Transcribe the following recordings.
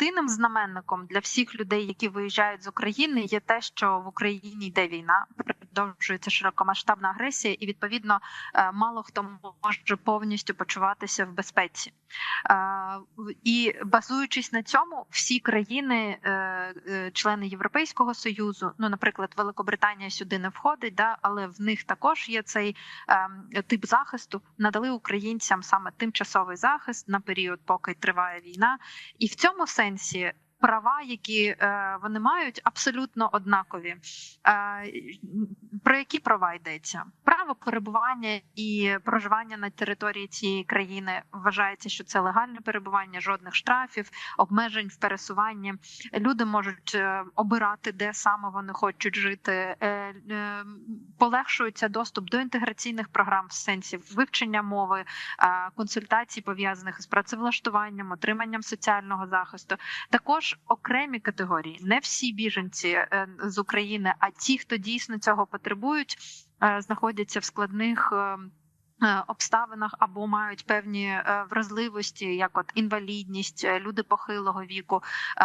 єдиним знаменником для всіх людей, які виїжджають з України, є те, що в Україні йде війна, продовжується широкомасштабна агресія, і відповідно е, мало хто може повністю почуватися в безпеці. Е, І базуючись на цьому, всі країни, е, члени Європейського союзу, ну, наприклад, Великобританія сюди не входить, да, але в них також є цей ем, тип захисту, надали українцям саме тимчасовий захист на період, поки триває війна, і в цьому сенсі. Права, які е, вони мають, абсолютно однакові. Е, про які права йдеться? Право перебування і проживання на території цієї країни вважається, що це легальне перебування, жодних штрафів, обмежень в пересуванні. Люди можуть е, обирати, де саме вони хочуть жити. Е, е, полегшується доступ до інтеграційних програм в сенсі вивчення мови, консультацій пов'язаних з працевлаштуванням, отриманням соціального захисту. Також окремі категорії, не всі біженці з України, а ті, хто дійсно цього потребують, знаходяться в складних. е, е, Обставинах або мають певні е, вразливості, як от інвалідність, е, люди похилого віку, е,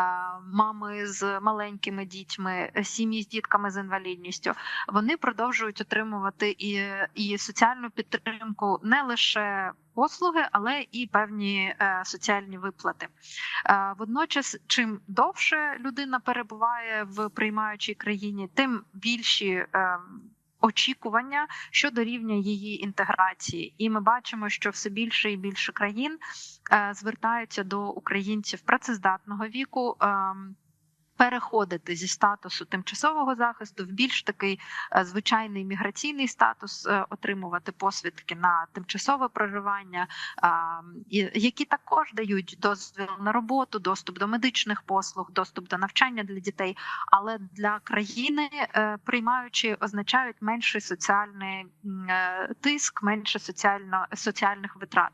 мами з маленькими дітьми, е, сім'ї з дітками з інвалідністю. Вони продовжують отримувати і, і соціальну підтримку не лише послуги, але і певні е, соціальні виплати. Е, Водночас, чим довше людина перебуває в приймаючій країні, тим більші. Очікування щодо рівня її інтеграції, і ми бачимо, що все більше і більше країн е, звертаються до українців працездатного віку. Переходити зі статусу тимчасового захисту в більш такий е, звичайний міграційний статус, е, отримувати посвідки на тимчасове проживання, які також дають дозвіл на роботу, доступ до медичних послуг, доступ до навчання для дітей. Але для країни е, приймаючи означають менший соціальний тиск, менше соціально соціальних витрат.